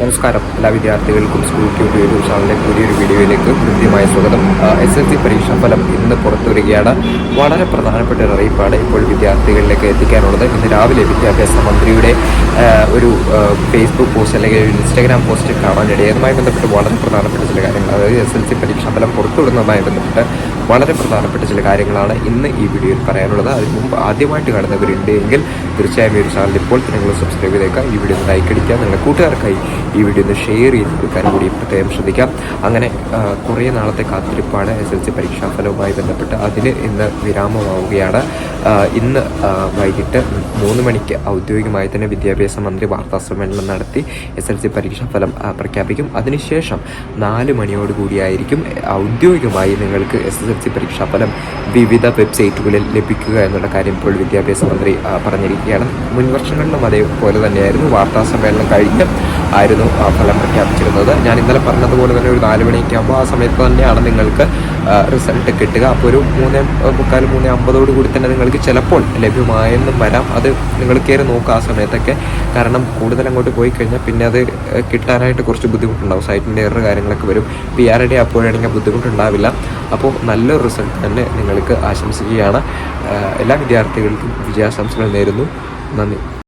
നമസ്കാരം. എല്ലാ വിദ്യാർത്ഥികൾക്കും സ്കൂൾ ട്യൂബ് യൂട്യൂബ് ചാനലിലെ പുതിയൊരു വീഡിയോയിലേക്ക് കൃത്യമായ സ്വാഗതം. എസ് എൽ സി പരീക്ഷാ ഫലം ഇന്ന് പുറത്തു വരികയാണ് വളരെ പ്രധാനപ്പെട്ട ഒരു അറിയിപ്പാണ് ഇപ്പോൾ വിദ്യാർത്ഥികളിലേക്ക് എത്തിക്കാനുള്ളത്. ഇന്ന് രാവിലെ വിദ്യാഭ്യാസ മന്ത്രിയുടെ ഒരു ഫേസ്ബുക്ക് പോസ്റ്റ് അല്ലെങ്കിൽ ഒരു ഇൻസ്റ്റാഗ്രാം പോസ്റ്റ് കാണാനിടയായി. അതുമായി ബന്ധപ്പെട്ട് വളരെ പ്രധാനപ്പെട്ട ചില കാര്യങ്ങൾ. അതായത് എസ് എൽ സി പരീക്ഷാ ഫലം പുറത്തുവിടുന്നതുമായി ബന്ധപ്പെട്ട് വളരെ പ്രധാനപ്പെട്ട ചില കാര്യങ്ങളാണ് ഇന്ന് ഈ വീഡിയോയിൽ പറയാനുള്ളത്. അതിന് മുമ്പ് ആദ്യമായിട്ട് കാണുന്നവരുണ്ട് എങ്കിൽ തീർച്ചയായും ഈ ഒരു ചാനൽ ഇപ്പോൾ തന്നെ നിങ്ങൾ സബ്സ്ക്രൈബ് ചെയ്തേക്കാം. ഈ വീഡിയോ ഒന്ന് ലൈക്ക് അടിക്കാം നിങ്ങളുടെ കൂട്ടുകാർക്കായി ഈ വീഡിയോ ഒന്ന് ഷെയർ ചെയ്ത് കൊടുക്കാനും കൂടി പ്രത്യേകം ശ്രദ്ധിക്കാം. അങ്ങനെ കുറേ നാളത്തെ കാത്തിരിപ്പാണ് എസ് എൽ സി പരീക്ഷാഫലവുമായി ബന്ധപ്പെട്ട് അതിന് ഇന്ന് വിരാമമാവുകയാണ്. ഇന്ന് വൈകിട്ട് മൂന്ന് മണിക്ക് ഔദ്യോഗികമായി തന്നെ വിദ്യാഭ്യാസ മന്ത്രി വാർത്താ സമ്മേളനം നടത്തി എസ് എൽ സി പരീക്ഷാ ഫലം പ്രഖ്യാപിക്കും. അതിനുശേഷം നാല് മണിയോടുകൂടിയായിരിക്കും ഔദ്യോഗികമായി നിങ്ങൾക്ക് എസ് എസ് എൽ സി പരീക്ഷാ ഫലം വിവിധ വെബ്സൈറ്റുകളിൽ ലഭിക്കുക എന്നുള്ള കാര്യം ഇപ്പോൾ വിദ്യാഭ്യാസ മന്ത്രി പറഞ്ഞിരിക്കുകയാണ്. മുൻ വർഷങ്ങളിലും അതേപോലെ തന്നെയായിരുന്നു. വാർത്താ സമ്മേളനം കഴിഞ്ഞ് ആയിരുന്നു ഫലം പ്രഖ്യാപിച്ചിരുന്നത്. ഞാൻ ഇന്നലെ പറഞ്ഞതുപോലെ തന്നെ ഒരു നാല് മണിയൊക്കെ ആകുമ്പോൾ ആ സമയത്ത് തന്നെയാണ് നിങ്ങൾക്ക് റിസൾട്ട് കിട്ടുക. അപ്പോൾ ഒരു മൂന്ന് മുക്കാൽ മൂന്ന് അമ്പതോട് കൂടി തന്നെ നിങ്ങൾക്ക് ചിലപ്പോൾ ലഭ്യമായെന്നും വരാം. അത് നിങ്ങൾ കയറി നോക്കുക ആ സമയത്തൊക്കെ. കാരണം കൂടുതൽ അങ്ങോട്ട് പോയി കഴിഞ്ഞാൽ പിന്നെ അത് കിട്ടാനായിട്ട് കുറച്ച് ബുദ്ധിമുട്ടുണ്ടാവും. സൈറ്റിന്റെ എറർ കാര്യങ്ങളൊക്കെ വരും. പി ആർ ഡി അപ്പോഴാണെങ്കിൽ ബുദ്ധിമുട്ടുണ്ടാവില്ല. അപ്പോൾ നല്ലൊരു റിസൾട്ട് തന്നെ നിങ്ങൾക്ക് ആശംസിക്കുകയാണ്. എല്ലാ വിദ്യാർത്ഥികൾക്കും വിജയാശംസകൾ നേരുന്നു. നന്ദി.